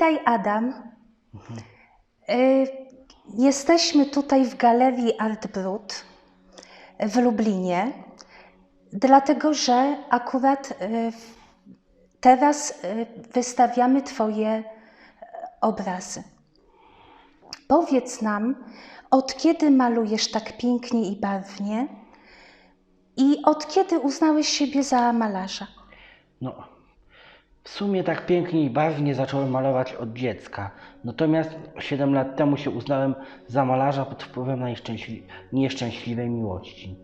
Witaj, Adam. Y, Jesteśmy tutaj w Galerii Art Brut w Lublinie, dlatego że akurat y, teraz y, wystawiamy Twoje obrazy. Powiedz nam, od kiedy malujesz tak pięknie i barwnie i od kiedy uznałeś siebie za malarza? No, w sumie tak pięknie i barwnie zacząłem malować od dziecka. Natomiast 7 lat temu się uznałem za malarza pod wpływem nieszczęśli- nieszczęśliwej miłości.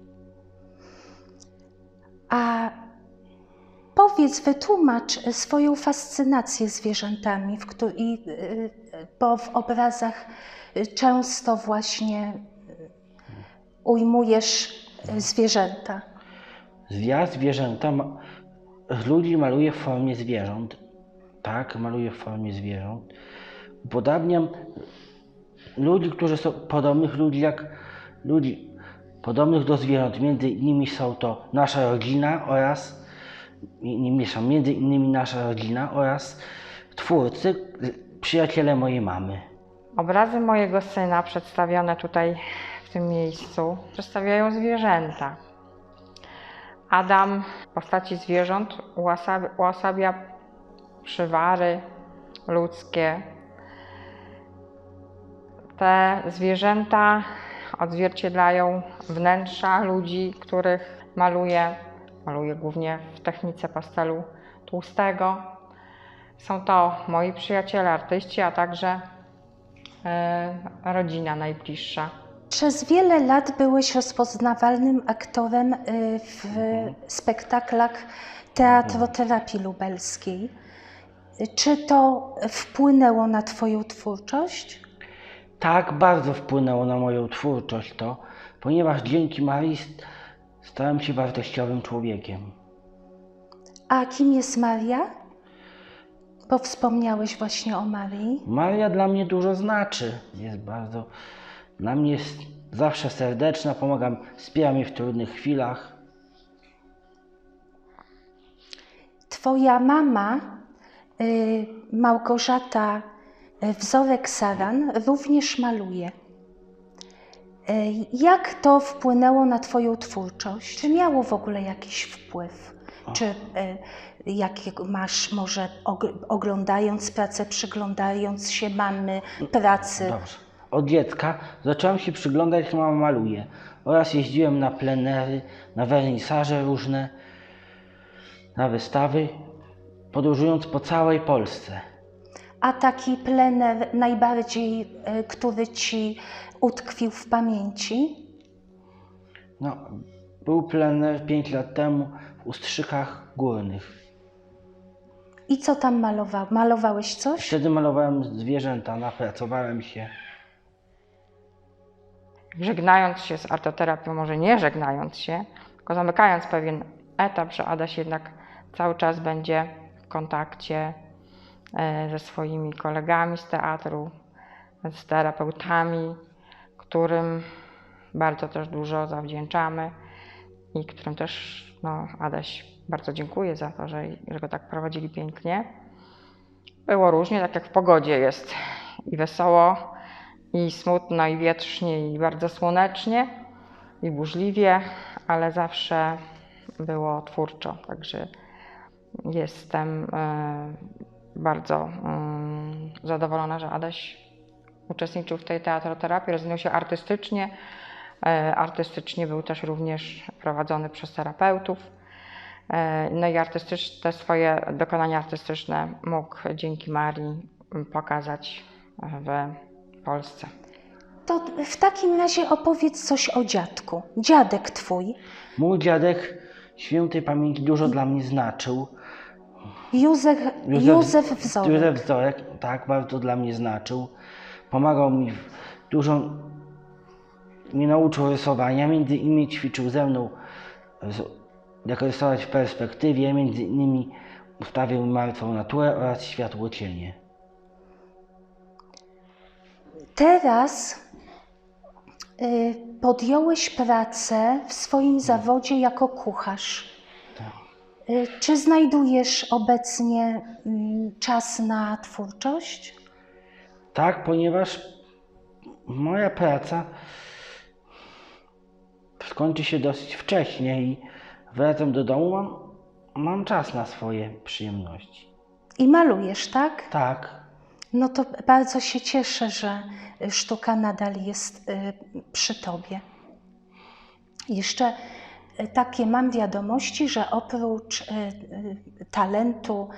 A powiedz, wytłumacz swoją fascynację zwierzętami, w któ- i, y, bo w obrazach często właśnie ujmujesz zwierzęta. Ja zwierzęta, ma- ludzi maluję w formie zwierząt. Tak, maluję w formie zwierząt. Upodabniam ludzi, którzy są podobnych ludzi jak ludzi podobnych do zwierząt. Między innymi są to nasza rodzina oraz nie, mieszam, między innymi nasza rodzina oraz twórcy, przyjaciele mojej mamy. Obrazy mojego syna przedstawione tutaj w tym miejscu przedstawiają zwierzęta. Adam w postaci zwierząt uosabia, przywary ludzkie. Te zwierzęta odzwierciedlają wnętrza ludzi, których maluje. Maluje głównie w technice pastelu tłustego. Są to moi przyjaciele, artyści, a także e, rodzina najbliższa. Przez wiele lat byłeś rozpoznawalnym aktorem y, w spektaklach teatroterapii lubelskiej. Czy to wpłynęło na Twoją twórczość? Tak bardzo wpłynęło na moją twórczość to, ponieważ dzięki Marii st- stałem się wartościowym człowiekiem. A kim jest Maria? Bo wspomniałeś właśnie o Marii. Maria dla mnie dużo znaczy. Jest bardzo. Dla mnie jest zawsze serdeczna, pomagam, wspiera mnie w trudnych chwilach. Twoja mama, y, Małgorzata y, Wzorek Saran, również maluje. Y, Jak to wpłynęło na Twoją twórczość? Czy miało w ogóle jakiś wpływ? Czy jakie masz może og- oglądając pracę, przyglądając się mamy pracy? Dobrze. Od dziecka zacząłem się przyglądać, jak mama maluje. Oraz jeździłem na plenery, na wernisaże różne, na wystawy, podróżując po całej Polsce. A taki plener najbardziej, y, który Ci utkwił w pamięci? No, był plener 5 lat temu w Ustrzykach Górnych. I co tam malował? Malowałeś coś? Wtedy malowałem zwierzęta, napracowałem się. Żegnając się z artoterapią, może nie żegnając się, tylko zamykając pewien etap, że Adaś jednak cały czas będzie w kontakcie e, ze swoimi kolegami z teatru, z terapeutami, którym bardzo też dużo zawdzięczamy i którym też no, Adaś bardzo dziękuję za to, że, że go tak prowadzili pięknie. Było różnie, tak jak w pogodzie jest i wesoło, i smutno, i wietrznie, i bardzo słonecznie, i burzliwie, ale zawsze było twórczo. Także jestem e, bardzo mm, zadowolona, że Adaś uczestniczył w tej teatroterapii, rozwinął się artystycznie. E, Artystycznie był też również prowadzony przez terapeutów. E, No i artystycz, te swoje dokonania artystyczne mógł dzięki Marii pokazać w Polsce. To w takim razie opowiedz coś o dziadku. Dziadek twój, Mój dziadek świętej pamięci dużo dla mnie znaczył. Józef, Józef Wzorek. Józef Wzorek, tak, bardzo dla mnie znaczył. Pomagał mi w- dużo, mnie nauczył rysowania, między innymi ćwiczył ze mną, jak rysować w perspektywie, między innymi ustawił mi martwą naturę oraz światło cienie. Teraz y, podjąłeś pracę w swoim zawodzie jako kucharz. Tak. Y, Czy znajdujesz obecnie mm, czas na twórczość? Tak, ponieważ moja praca skończy się dosyć wcześnie i wracam do domu, mam, mam czas na swoje przyjemności. I malujesz, tak? Tak, No to bardzo się cieszę, że y, sztuka nadal jest y, przy tobie. Jeszcze y, takie mam wiadomości, że oprócz talentu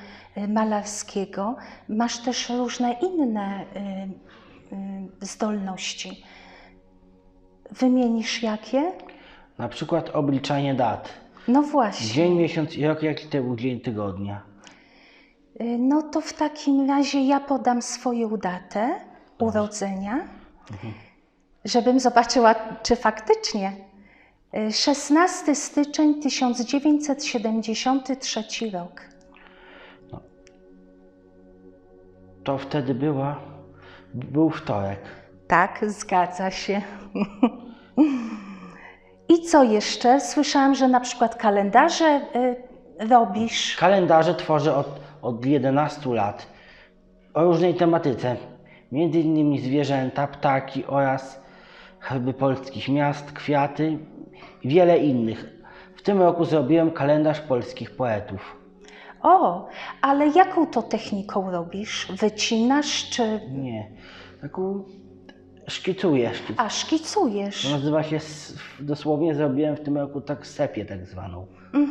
malarskiego masz też różne inne zdolności. Wymienisz jakie? na przykład obliczanie dat. No właśnie. Dzień, miesiąc i rok, jaki to był dzień tygodnia. Y, No to w takim razie ja podam swoją datę urodzenia, żebym zobaczyła, czy faktycznie. Y, 16 styczeń 1973 rok. To wtedy była, był wtorek. Tak, zgadza się. I co jeszcze? Słyszałam, że na przykład kalendarze y, robisz. Kalendarze tworzę od, od 11 lat o różnej tematyce, między innymi zwierzęta, ptaki oraz herby polskich miast, kwiaty i wiele innych. W tym roku zrobiłem kalendarz polskich poetów. O, ale jaką to techniką robisz? Wycinasz czy. Nie, taką szkicuję. szkic- A, szkicujesz. To nazywa się, dosłownie zrobiłem w tym roku tak sepię tak zwaną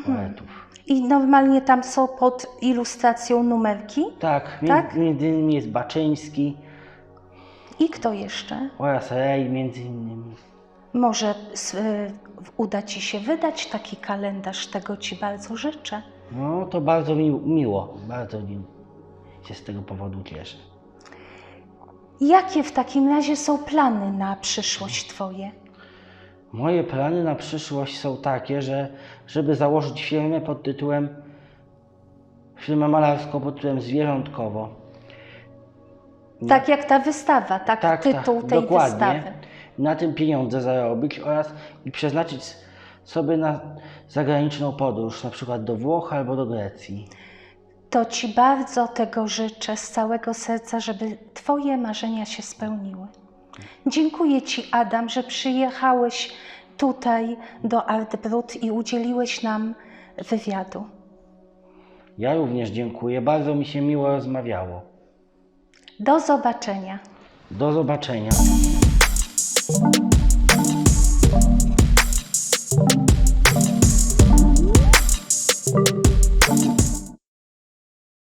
poetów. I normalnie tam są pod ilustracją numerki. Tak, między, Tak? między innymi jest Baczyński I kto jeszcze? oraz Rej między innymi. Może y, uda Ci się wydać taki kalendarz, tego Ci bardzo życzę. No to bardzo mi, miło, bardzo mi się z tego powodu cieszę. Jakie w takim razie są plany na przyszłość Twoje? Moje plany na przyszłość są takie, że żeby założyć firmę pod tytułem firmę malarską pod tytułem Zwierzątkowo. Tak jak ta wystawa, tak? Tak, Tytuł tak, tej dokładnie. wystawy. Na tym pieniądze zarobić oraz i przeznaczyć sobie na zagraniczną podróż, na przykład do Włoch albo do Grecji. To Ci bardzo tego życzę z całego serca, żeby Twoje marzenia się spełniły. Dziękuję Ci, Adam, że przyjechałeś tutaj do Artbrut i udzieliłeś nam wywiadu. Ja również dziękuję, bardzo mi się miło rozmawiało. Do zobaczenia. Do zobaczenia.